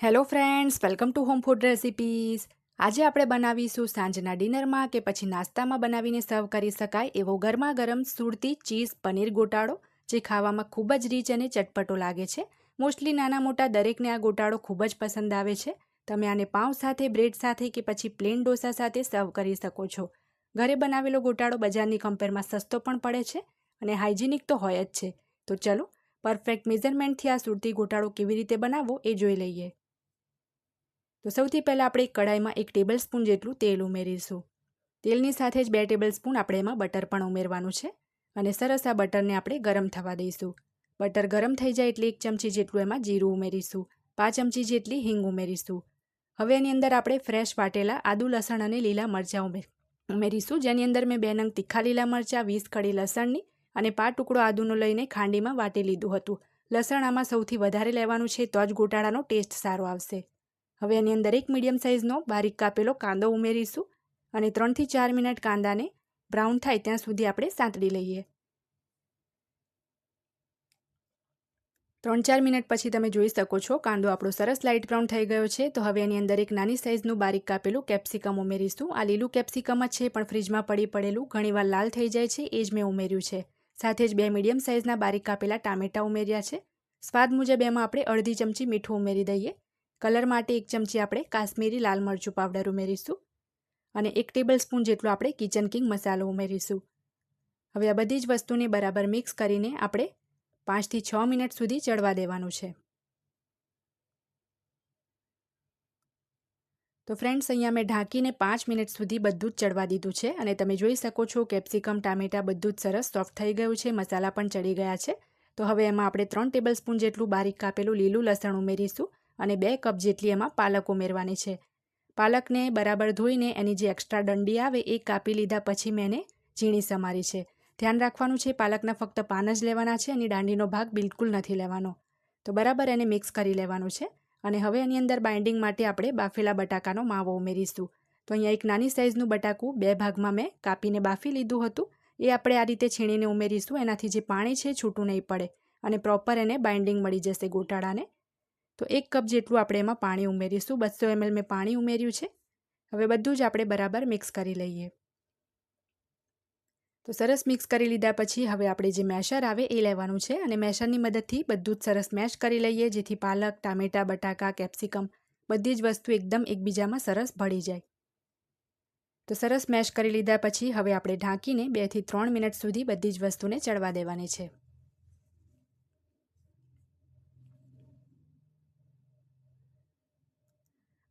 Hello friends welcome to home food recipes આજે આપણે બનાવીશું સાંજના ડિનરમાં કે પછી નાસ્તામાં બનાવીને સર્વ કરી શકાય એવો ગરમા ગરમ સુરતી ચીઝ પનીર ગોટાળો, જે ખાવામાં ખૂબ જ રીચ અને ચટપટો લાગે છે. મોસ્ટલી નાના મોટા દરેકને આ ગોટાળો ખૂબ જ પસંદ આવે છે. તમે આને પાઉં સાથે, બ્રેડ સાથે કે પછી પ્લેન ડોસા સાથે સર્વ કરી શકો છો. ઘરે બનાવેલો ગોટાળો બજારની કમ્પેરમાં સસ્તો પણ પડે છે અને હાઇજેનિક તો હોય જ છે. તો ચલો પરફેક્ટ મેઝરમેન્ટથી આ સુરતી ગોટાળો કેવી રીતે બનાવવો એ જોઈ લઈએ. તો સૌથી પહેલાં આપણે કઢાઈમાં એક ટેબલ સ્પૂન જેટલું તેલ ઉમેરીશું. તેલની સાથે જ બે ટેબલ સ્પૂન આપણે એમાં બટર પણ ઉમેરવાનું છે અને સરસ આ બટરને આપણે ગરમ થવા દઈશું. બટર ગરમ થઈ જાય એટલે એક ચમચી જેટલું એમાં જીરું ઉમેરીશું, પાંચ ચમચી જેટલી હિંગ ઉમેરીશું. હવે એની અંદર આપણે ફ્રેશ વાટેલા આદુ લસણ અને લીલા મરચાં ઉમેર ઉમેરીશું, જેની અંદર મેં બે નંગ તીખા લીલા મરચાં, વીસ કડી લસણની અને પાંચ ટુકડો આદુનો લઈને ખાંડીમાં વાટી લીધું હતું. લસણ આમાં સૌથી વધારે લેવાનું છે તો જ ગોટાળાનો ટેસ્ટ સારો આવશે. હવે એની અંદર એક મીડિયમ સાઇઝનો બારીક કાપેલો કાંદો ઉમેરીશું અને ત્રણથી ચાર મિનિટ કાંદાને બ્રાઉન થાય ત્યાં સુધી આપણે સાંતળી લઈએ. ત્રણ ચાર મિનિટ પછી તમે જોઈ શકો છો કાંદો આપણો સરસ લાઇટ બ્રાઉન થઈ ગયો છે. તો હવે એની અંદર એક નાની સાઇઝનું બારીક કાપેલું કેપ્સિકમ ઉમેરીશું. આ લીલું કેપ્સિકમ જ છે, પણ ફ્રીજમાં પડી પડેલું ઘણીવાર લાલ થઈ જાય છે, એ જ મેં ઉમેર્યું છે. સાથે જ બે મીડિયમ સાઇઝના બારીક કાપેલા ટામેટાં ઉમેર્યા છે. સ્વાદ મુજબ એમાં આપણે અડધી ચમચી મીઠું ઉમેરી દઈએ. કલર માટે એક ચમચી આપણે કાશ્મીરી લાલ મરચું પાવડર ઉમેરીશું અને એક ટેબલ સ્પૂન જેટલો આપણે કિચન કિંગ મસાલો ઉમેરીશું. હવે આ બધી જ વસ્તુને બરાબર મિક્સ કરીને આપણે પાંચથી છ મિનિટ સુધી ચડવા દેવાનું છે. તો ફ્રેન્ડ્સ અહીંયા મેં ઢાંકીને પાંચ મિનિટ સુધી બધું જ ચડવા દીધું છે અને તમે જોઈ શકો છો કેપ્સિકમ, ટામેટા બધું જ સરસ સોફ્ટ થઈ ગયું છે, મસાલા પણ ચડી ગયા છે. તો હવે એમાં આપણે ત્રણ ટેબલ સ્પૂન જેટલું બારીક કાપેલું લીલું લસણ ઉમેરીશું અને બે કપ જેટલી એમાં પાલક ઉમેરવાની છે. પાલકને બરાબર ધોઈને એની જે એક્સ્ટ્રા દંડી આવે એ કાપી લીધા પછી મેં એને ઝીણી સમારી છે. ધ્યાન રાખવાનું છે, પાલકના ફક્ત પાન જ લેવાના છે અને દાંડીનો ભાગ બિલકુલ નથી લેવાનો. તો બરાબર એને મિક્સ કરી લેવાનું છે અને હવે એની અંદર બાઇન્ડિંગ માટે આપણે બાફેલા બટાકાનો માવો ઉમેરીશું. તો અહીંયા એક નાની સાઇઝનું બટાકું બે ભાગમાં મેં કાપીને બાફી લીધું હતું. એ આપણે આ રીતે છીણીને ઉમેરીશું. એનાથી જે પાણી છે છૂટું નહીં પડે અને પ્રોપર એને બાઇન્ડિંગ મળી જશે ગોટાળાને. તો એક કપ જેટલું આપણે એમાં પાણી ઉમેરીશું. બસો એમએલ મેં પાણી ઉમેર્યું છે. હવે બધું જ આપણે બરાબર મિક્સ કરી લઈએ. તો સરસ મિક્સ કરી લીધા પછી હવે આપણે જે મેશર આવે એ લેવાનું છે અને મેશરની મદદથી બધું જ સરસ મેશ કરી લઈએ, જેથી પાલક, ટામેટા, બટાકા, કેપ્સિકમ બધી જ વસ્તુ એકદમ એકબીજામાં સરસ ભળી જાય. તો સરસ મેશ કરી લીધા પછી હવે આપણે ઢાંકીને બેથી ત્રણ મિનિટ સુધી બધી જ વસ્તુને ચડવા દેવાની છે.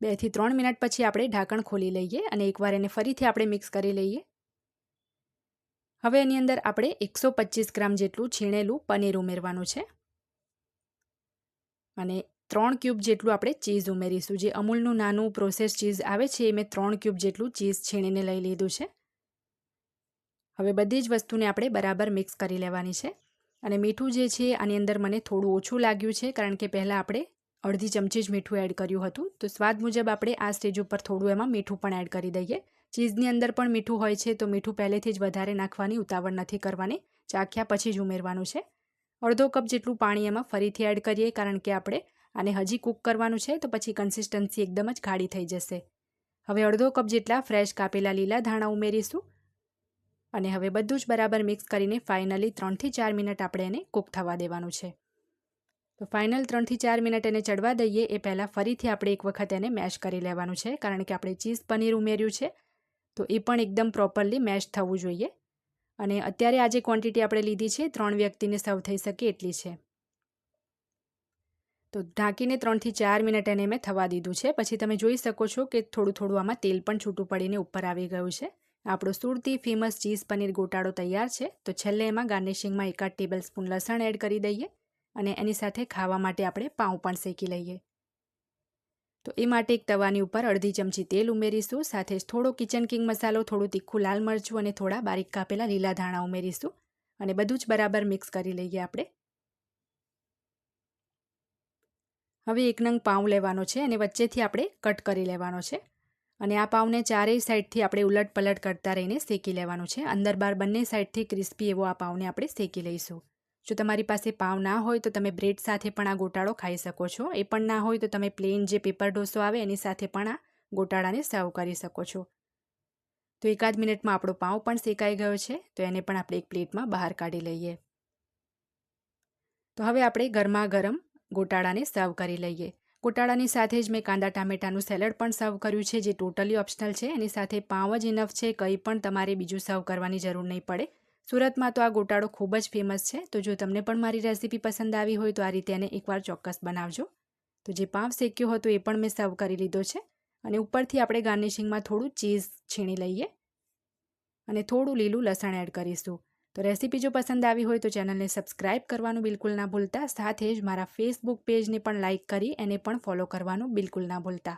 બેથી ત્રણ મિનિટ પછી આપણે ઢાંકણ ખોલી લઈએ અને એકવાર એને ફરીથી આપણે મિક્સ કરી લઈએ. હવે એની અંદર આપણે એકસો પચીસ ગ્રામ જેટલું છીણેલું પનીર ઉમેરવાનું છે. અને ત્રણ ક્યુબ જેટલું આપણે ચીઝ ઉમેરીશું. જે અમૂલનું નાનું પ્રોસેસ ચીઝ આવે છે, એ મેં ત્રણ ક્યુબ જેટલું ચીઝ છીણીને લઈ લીધું છે. હવે બધી જ વસ્તુને આપણે બરાબર મિક્સ કરી લેવાની છે. અને મીઠું જે છે, આની અંદર મને થોડું ઓછું લાગ્યું છે, કારણ કે પહેલાં આપણે અડધી ચમચી જ મીઠું એડ કર્યું હતું. તો સ્વાદ મુજબ આપણે આ સ્ટેજ ઉપર થોડું એમાં મીઠું પણ એડ કરી દઈએ. ચીઝની અંદર પણ મીઠું હોય છે, તો મીઠું પહેલેથી જ વધારે નાખવાની ઉતાવળ નથી કરવાની. ચાખ્યા પછી જ ઉમેરવાનું છે. અડધો કપ જેટલું પાણી એમાં ફરીથી એડ કરીએ, કારણ કે આપણે આને હજી કૂક કરવાનું છે, તો પછી કન્સિસ્ટન્સી એકદમ જ ગાઢી થઈ જશે. હવે અડધો કપ જેટલા ફ્રેશ કાપેલા લીલા ધાણા ઉમેરીશું. અને હવે બધું જ બરાબર મિક્સ કરીને ફાઇનલી ત્રણથી ચાર મિનિટ આપણે એને કૂક થવા દેવાનું છે. તો ફાઇનલ ત્રણથી ચાર મિનિટ એને ચડવા દઈએ. એ પહેલાં ફરીથી આપણે એક વખત એને મેશ કરી લેવાનું છે, કારણ કે આપણે ચીઝ પનીર ઉમેર્યું છે. તો એ પણ એકદમ પ્રોપરલી મેશ થવું જોઈએ. અને અત્યારે આજે ક્વોન્ટિટી આપણે લીધી છે, ત્રણ વ્યક્તિને સર્વ થઈ શકે એટલી છે. તો ઢાંકીને ત્રણથી ચાર મિનિટ એને મેં થવા દીધું છે. પછી તમે જોઈ શકો છો કે થોડું થોડું આમાં તેલ પણ છૂટું પડીને ઉપર આવી ગયું છે. આપણો સુરતી ફેમસ ચીઝ પનીર ગોટાળો તૈયાર છે. તો છેલ્લે એમાં ગાર્નિશિંગમાં એકાદ ટેબલ સ્પૂન લસણ એડ કરી દઈએ. અને એની સાથે ખાવા માટે આપણે પાઉં પણ શેકી લઈએ. તો એ માટે એક તવાની ઉપર અડધી ચમચી તેલ ઉમેરીશું, સાથે જ થોડો કિચન કિંગ મસાલો, થોડું તીખું લાલ મરચું અને થોડા બારીક કાપેલા લીલા ધાણા ઉમેરીશું અને બધું જ બરાબર મિક્સ કરી લઈએ આપણે. હવે એક નંગ પાઉં લેવાનો છે અને વચ્ચેથી આપણે કટ કરી લેવાનો છે અને આ પાઉંને ચારેય સાઈડથી આપણે ઉલટ પલટ કરતા રહીને શેકી લેવાનું છે. અંદર બાર બંને સાઈડથી ક્રિસ્પી એવો આ પાઉંને આપણે શેકી લઈશું. જો તમારી પાસે પાવ ના હોય તો તમે બ્રેડ સાથે પણ આ ગોટાળો ખાઈ શકો છો. એ પણ ના હોય તો તમે પ્લેન જે પેપર ઢોસો આવે એની સાથે પણ આ ગોટાળાને સર્વ કરી શકો છો. તો એકાદ મિનિટમાં આપણો પાઉં પણ શેકાઈ ગયો છે, તો એને પણ આપણે એક પ્લેટમાં બહાર કાઢી લઈએ. તો હવે આપણે ગરમા ગરમ ગોટાળાને સર્વ કરી લઈએ. ગોટાળાની સાથે જ મેં કાંદા ટામેટાનું સેલડ પણ સર્વ કર્યું છે, જે ટોટલી ઓપ્શનલ છે. એની સાથે પાઉં જ ઇનફ છે, કંઈ પણ તમારે બીજું સર્વ કરવાની જરૂર નહીં પડે. સુરતમાં તો આ ગોટાળો ખૂબ જ ફેમસ છે. તો જો તમને પણ મારી રેસીપી પસંદ આવી હોય તો આ રીતે એને એકવાર ચોક્કસ બનાવજો. તો જે પાવ શેક્યો હતો એ પણ મેં સર્વ કરી લીધો છે. અને ઉપરથી આપણે ગાર્નિશિંગમાં થોડું ચીઝ છીણી લઈએ. અને થોડું લીલું લસણ એડ કરીશું. તો રેસીપી જો પસંદ આવી હોય તો ચેનલને સબસ્ક્રાઇબ કરવાનું બિલકુલ ના ભૂલતા. સાથે જ મારા ફેસબુક પેજને પણ લાઇક કરી, એને પણ ફોલો કરવાનું બિલકુલ ના ભૂલતા.